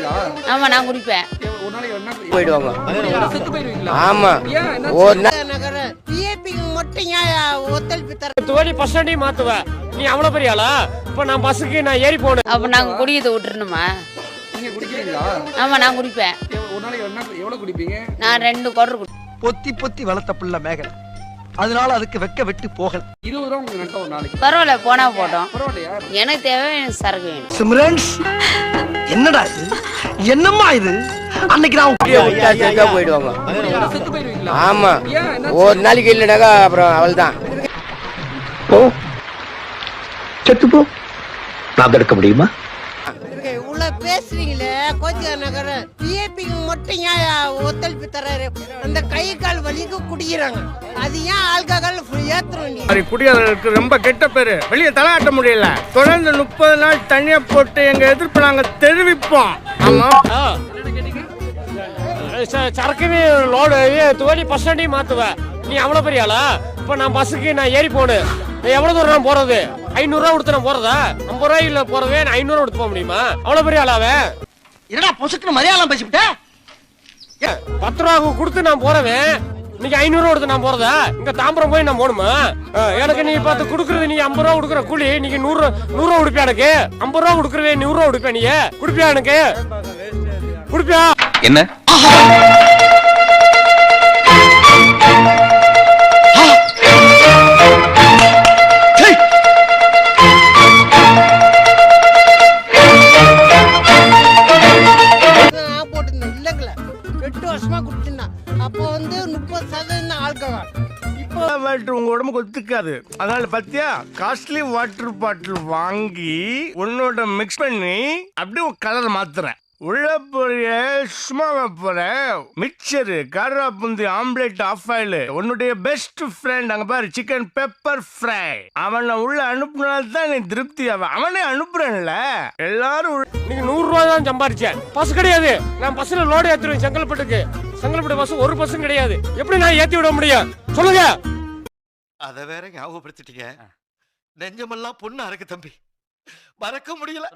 ஆமா நான் குடிப்பேன். எவ்வ- ஒரு நாளைக்கு என்ன போயிடுவாங்க ஆமா ஒரு மட்டும் ஒத்துழைப்பு தர தோனி பஸ் ஸ்டாண்டையும் மாத்துவ. நீ அவ்வளவு பெரிய ஆளா? இப்ப நான் பஸ்ஸுக்கு நான் ஏறி போகணும். அப்ப நாங்க குடியதை விட்டுறணுமா? நீங்க குடிக்கிறீங்களா? ஆமா நான் குடிப்பேன். எவ்வ- ஒரு நாளைக்கு என்ன எவ்வளவு குடிப்பீங்க? நான் ரெண்டு குடர் குடி பொத்தி பொத்தி வளர்த்த புள்ள மேகலை. அதனால அதுக்கு வெக்க வெட்டு போகல. இருபது ரூபா உங்களுக்கு நட்டம் ஒரு நாளைக்கு. பரவாயில்ல போனா போட்டோம் பரவாயில்லையா? எனக்கு தேவை எனக்கு சரக்கு வேணும். சிம்ரன்ஸ் என்னடா இது? என்னம்மா இது? அன்னைக்கு நான் அப்படியே விட்டா செத்தா போயிடுவாங்க. செத்து போயிடுவீங்களா ஆமா. ஏன் என்ன ஒரு நாளைக்கு இல்லைனாக்கா அப்புறம் அவள் தான் போ. செத்து போ. நான் தடுக்க முடியுமா? இவ்வளவு பேசுறீங்களே? கோச்சியா நகர பிஏபிக்கு மட்டும் ஏன் ஒத்துழைப்பு தர்றாரு? அந்த கை கால் வலிக்கு குடிக்கிறாங்க. அது ஏன் ஆல்கஹால் ஏத்துறோம் குடியாளர்களுக்கு ரொம்ப கெட்ட பேரு. வெளியே தலையாட்ட முடியல. தொடர்ந்து முப்பது நாள் தண்ணிய போட்டு எங்க எதிர்ப்பு நாங்க தெரிவிப்போம். ஆமா. சரக்குமே லோடு தோனி பஸ் ஸ்டாண்டையும் மாத்துவ. நீ அவ்வளவு பெரிய ஆளா? இப்ப நான் பஸ்ஸுக்கு நான் ஏறி போகணும். எவ்வளவு தூரம் நான் போறது? ஐநூறு ரூபா கொடுத்து நான் போறதா? ஐம்பது ரூபாயில போறதே நான் ஐநூறு கொடுத்து போக முடியுமா? அவ்வளவு பெரிய ஆளாவே என்னடா பொசுக்குன்னு மலையாளம் பேசிவிட்ட? பத்து ரூபா கொடுத்து நான் போறவன். இன்னைக்கு ஐநூறு ரூபா கொடுத்து நான் போறதா? இங்க தாம்பரம் போய் நான் போகணுமா? எனக்கு நீ பார்த்து கொடுக்கறது நீ ஐம்பது ரூபா கொடுக்குற கூலி நீங்க நூறு ரூபா- நூறு ரூபா கொடுப்பியா எனக்கு? ஐம்பது ரூபா கொடுக்குறவே நூறு ரூபா கொடுப்பியா நீ? கொடுப்பியா எனக்கு? கொடுப்பியா? என்ன? எட்டு அப்போ வந்து முப்பது சதவீதம் ஆல்கஹால் வாட்டர் உங்க உடம்புக்கு ஒத்துக்காது. அதனால பத்தியா காஸ்ட்லி வாட்டர் பாட்டில் வாங்கி உன்னோட மிக்ஸ் பண்ணி அப்படியே கலர் மாத்துறேன். உள்ள போறிய சும்மா போற மிக்சரு காரா புந்தி ஆம்லெட் ஆஃப் ஆயில் உன்னுடைய பெஸ்ட் ஃப்ரெண்ட் அங்க பாரு சிக்கன் பெப்பர் ஃப்ரை அவனை உள்ள அனுப்புனால தான் நீ திருப்தி அவன் அவனே அனுப்புறேன்ல. எல்லாரும் நீங்க நூறு ரூபாய் தான் சம்பாரிச்சேன். பஸ் கிடையாது. நான் பஸ்ல லோடு ஏத்துருவேன் செங்கல்பட்டுக்கு. செங்கல்பட்டு பஸ் ஒரு பஸ்ஸும் கிடையாது. எப்படி நான் ஏத்தி விட முடியும்? சொல்லுங்க. அத வேற ஞாபகப்படுத்திட்டீங்க. நெஞ்சமெல்லாம் பொண்ணா இருக்கு தம்பி. மறக்க முடியல.